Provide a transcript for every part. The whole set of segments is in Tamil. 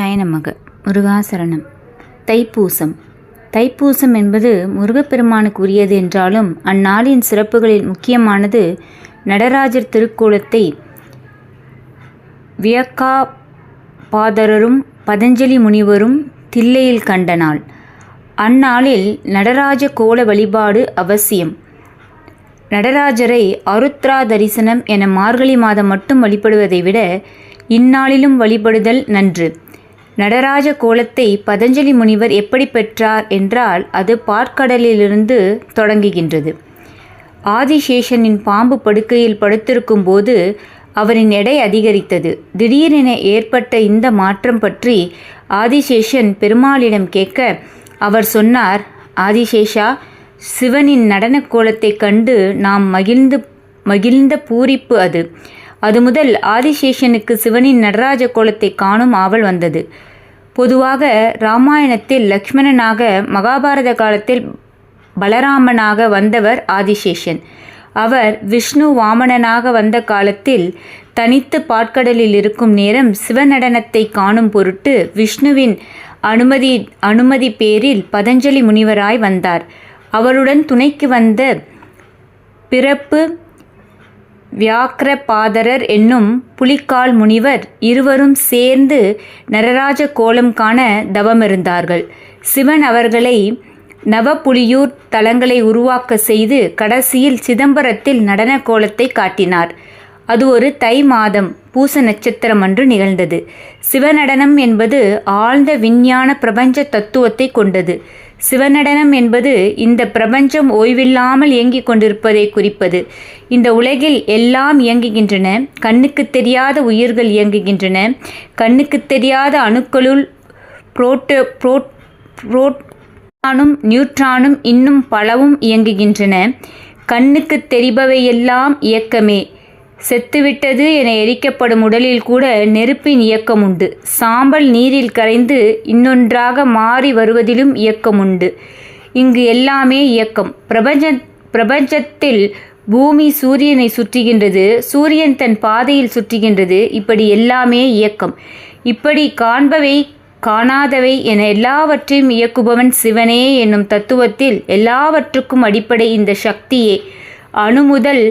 ஜாய நமக முருகாசரணம் தைப்பூசம். தைப்பூசம் என்பது முருகப்பெருமானுக்கு உரியது என்றாலும் அந்நாளின் சிறப்புகளில் முக்கியமானது நடராஜர் திருக்கோலத்தை வியக்கா பாதரரும் பதஞ்சலி முனிவரும் தில்லையில் கண்ட நாள் அந்நாளில் நடராஜ கோல வழிபாடு அவசியம். நடராஜரை அருத்ரா தரிசனம் என மார்கழி மாதம் மட்டும் வழிபடுவதை விட இந்நாளிலும் வழிபடுதல் நன்று. நடராஜ கோலத்தை பதஞ்சலி முனிவர் எப்படி பெற்றார் என்றால் அது பாற்கடலிலிருந்து தொடங்குகின்றது. ஆதிசேஷனின் பாம்பு படுக்கையில் படுத்திருக்கும் போது அவரின் எடை அதிகரித்தது. திடீரென ஏற்பட்ட இந்த மாற்றம் பற்றி ஆதிசேஷன் பெருமாளிடம் கேட்க அவர் சொன்னார் ஆதிசேஷா சிவனின் நடனக் கோலத்தைக் கண்டு நாம் மகிழ்ந்து மகிழ்ந்த பூரிப்பு அது. அது முதல் ஆதிசேஷனுக்கு சிவனின் நடராஜ கோலத்தை காணும் ஆவல் வந்தது. பொதுவாக ராமாயணத்தில் லக்ஷ்மணனாக மகாபாரத காலத்தில் பலராமனாக வந்தவர் ஆதிசேஷன். அவர் விஷ்ணு வாமனனாக வந்த காலத்தில் தனித்து பாட்கடலில் இருக்கும் நேரம் சிவநடனத்தை காணும் பொருட்டு விஷ்ணுவின் அனுமதி அனுமதி பேரில் பதஞ்சலி முனிவராய் வந்தார். அவருடன் துணைக்கு வந்த பிறப்பு வியாக்கிரபாதரர் என்னும் புலிக்கால் முனிவர் இருவரும் சேர்ந்து நரராஜ கோலம் காண தவமிருந்தார்கள். சிவன் அவர்களை நவப்புலியூர் தலங்களை உருவாக்க செய்து கடைசியில் சிதம்பரத்தில் நடன கோலத்தை காட்டினார். அது ஒரு தை மாதம் பூச நட்சத்திரம் அன்று நிகழ்ந்தது. சிவநடனம் என்பது ஆழ்ந்த விஞ்ஞான பிரபஞ்ச தத்துவத்தை கொண்டது. சிவநடனம் என்பது இந்த பிரபஞ்சம் ஓய்வில்லாமல் இயங்கிக் கொண்டிருப்பதை குறிப்பது. இந்த உலகில் எல்லாம் இயங்குகின்றன கண்ணுக்கு தெரியாத உயிர்கள் இயங்குகின்றன கண்ணுக்கு தெரியாத அணுக்களுள் புரோட்டோ புரோட் புரோட்டானும் நியூட்ரானும் இன்னும் பலவும் இயங்குகின்றன. கண்ணுக்கு தெரிபவையெல்லாம் இயக்கமே. செத்துவிட்டது என எரிக்கப்படும் உடலில் கூட நெருப்பின் இயக்கம் உண்டு சாம்பல் நீரில் கரைந்து இன்னொன்றாக மாறி வருவதிலும் இயக்கம் உண்டு இங்கு எல்லாமே இயக்கம். பிரபஞ்ச பிரபஞ்சத்தில் பூமி சூரியனை சுற்றுகின்றது சூரியன் தன் பாதையில் சுற்றுகின்றது இப்படி எல்லாமே இயக்கம். இப்படி காண்பவை காணாதவை என எல்லாவற்றையும் இயக்குபவன் சிவனே என்னும் தத்துவத்தில் எல்லாவற்றுக்கும் அடிப்படை இந்த சக்தியே. அணு முதல்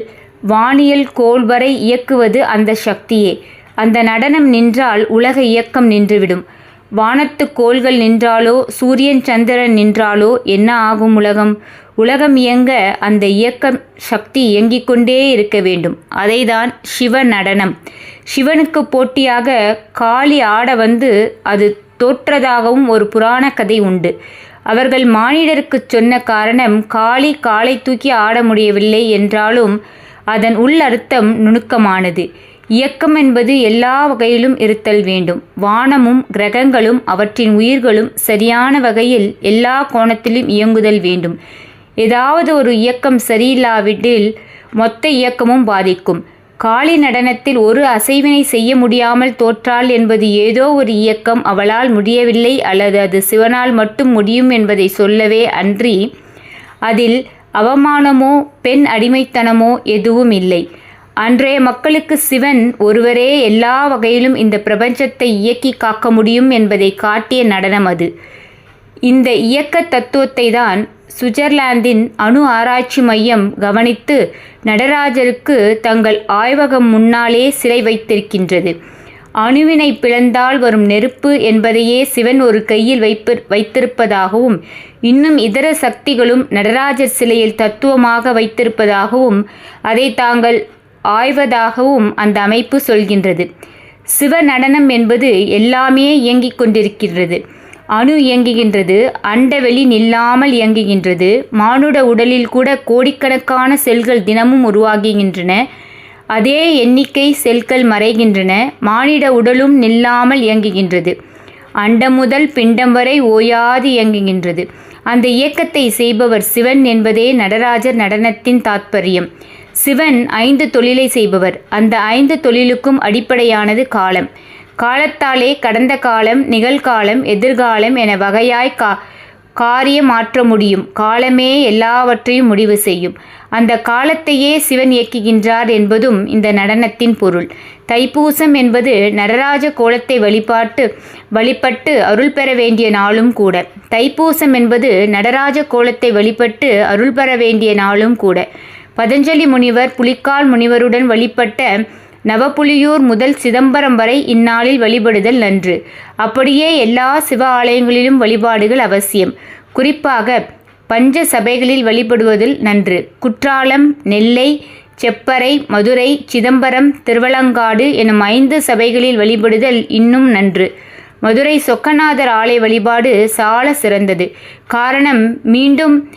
வானியல் கோள் வரை இயக்குவது அந்த சக்தியே. அந்த நடனம் நின்றால் உலக இயக்கம் நின்றுவிடும். வானத்து கோள்கள் நின்றாலோ சூரியன் சந்திரன் நின்றாலோ என்ன ஆகும் உலகம்? உலகம் இயங்க அந்த இயக்கம் சக்தி இயங்கிக் கொண்டே இருக்க வேண்டும். அதைதான் சிவ நடனம். சிவனுக்கு போட்டியாக காளி ஆட வந்து அது தோற்றதாகவும் ஒரு புராண கதை உண்டு. அவர்கள் மானிடருக்குச் சொன்ன காரணம் காளி காலை தூக்கி ஆட முடியவில்லை என்றாலும் அதன் உள்ளர்த்தம் நுணுக்கமானது. இயக்கம் என்பது எல்லா வகையிலும் இருத்தல் வேண்டும். வானமும் கிரகங்களும் அவற்றின் உயிர்களும் சரியான வகையில் எல்லா கோணத்திலும் இயங்குதல் வேண்டும். ஏதாவது ஒரு இயக்கம் சரியில்லாவிட்டில் மொத்த இயக்கமும் பாதிக்கும். காளி நடனத்தில் ஒரு அசைவினை செய்ய முடியாமல் தோற்றாள் என்பது ஏதோ ஒரு இயக்கம் அவளால் முடியவில்லை அல்லது அது சிவனால் மட்டும் முடியும் என்பதை சொல்லவே அன்றி அதில் அவமானமோ பெண் அடிமைத்தனமோ எதுவும் இல்லை அன்றைய மக்களுக்கு சிவன் ஒருவரே எல்லா வகையிலும் இந்த பிரபஞ்சத்தை இயக்கி காக்க முடியும் என்பதை காட்டிய நடனம் அது. இந்த இயக்க தத்துவத்தை தான் சுவிட்சர்லாந்தின் அணு ஆராய்ச்சி மையம் கவனித்து நடராஜருக்கு தங்கள் ஆய்வகம் முன்னாலே சிறை வைத்திருக்கின்றது. அணுவினை பிளந்தால் வரும் நெருப்பு என்பதையே சிவன் ஒரு கையில் வைப்பு வைத்திருப்பதாகவும் இன்னும் இதர சக்திகளும் நடராஜர் சிலையில் தத்துவமாக வைத்திருப்பதாகவும் அதை தாங்கள் ஆய்வதாகவும் அந்த அமைப்பு சொல்கின்றது. சிவ நடனம் என்பது எல்லாமே இயங்கிக் கொண்டிருக்கின்றது. அணு இயங்குகின்றது அண்டவெளி நில்லாமல் இயங்குகின்றது மானுட உடலில் கூட கோடிக்கணக்கான செல்கள் தினமும் உருவாகுகின்றன. அதே எண்ணிக்கை செல்கள் மறைகின்றன. மானிட உடலும் நில்லாமல் இயங்குகின்றது. அண்டம் முதல் பிண்டம் வரை ஓயாது இயங்குகின்றது. அந்த இயக்கத்தை செய்பவர் சிவன் என்பதே நடராஜர் நடனத்தின் தாத்பரியம். சிவன் ஐந்து தொழிலை செய்பவர். அந்த ஐந்து தொழிலுக்கும் அடிப்படையானது காலம். காலத்தாலே கடந்த காலம் நிகழ்காலம் எதிர்காலம் என வகையாய் கா காரியம் மாற்ற முடியும். காலமே எல்லாவற்றையும் முடிவு செய்யும். அந்த காலத்தையே சிவன் இயக்குகின்றார் என்பதும் இந்த நடனத்தின் பொருள். தைப்பூசம் என்பது நடராஜ கோலத்தை வழிபாட்டு வழிபட்டு அருள் பெற வேண்டிய நாளும் கூட. தைப்பூசம் என்பது நடராஜ கோலத்தை வழிபட்டு அருள் பெற வேண்டிய நாளும் கூட. பதஞ்சலி முனிவர் புலிக்கால் முனிவருடன் வழிபட்ட நவப்புலியூர் முதல் சிதம்பரம் வரை இந்நாளில் வழிபடுதல் நன்று. அப்படியே எல்லா சிவ ஆலயங்களிலும் வழிபாடுகள் அவசியம். குறிப்பாக பஞ்ச சபைகளில் வழிபடுவதில் நன்று. குற்றாலம் நெல்லை செப்பறை மதுரை சிதம்பரம் திருவலங்காடு எனும் ஐந்து சபைகளில் வழிபடுதல் இன்னும் நன்று. மதுரை சொக்கநாதர் ஆலய வழிபாடு சால சிறந்தது. காரணம் மீண்டும்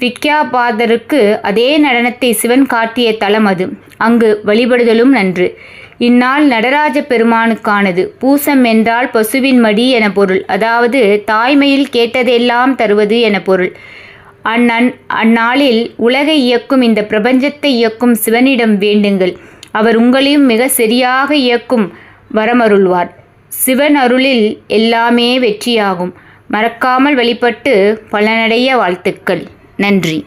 விக்யாபாதருக்கு அதே நடனத்தை சிவன் காட்டிய தலம் அது. அங்கு வழிபடுதலும் நன்று. இந்நாள் நடராஜ பெருமானுக்கானது. பூசம் என்றால் பசுவின் மடி என பொருள். அதாவது தாய்மையில் கேட்டதெல்லாம் தருவது என பொருள். அந்நன் அந்நாளில் உலகை இயக்கும் இந்த பிரபஞ்சத்தை இயக்கும் சிவனிடம் வேண்டுங்கள். அவர் உங்களையும் மிக சரியாக இயக்கும் வரமருள்வார். சிவன் அருளில் எல்லாமே வெற்றியாகும். மறக்காமல் வழிபட்டு பலனடைய வாழ்த்துக்கள். நன்றி.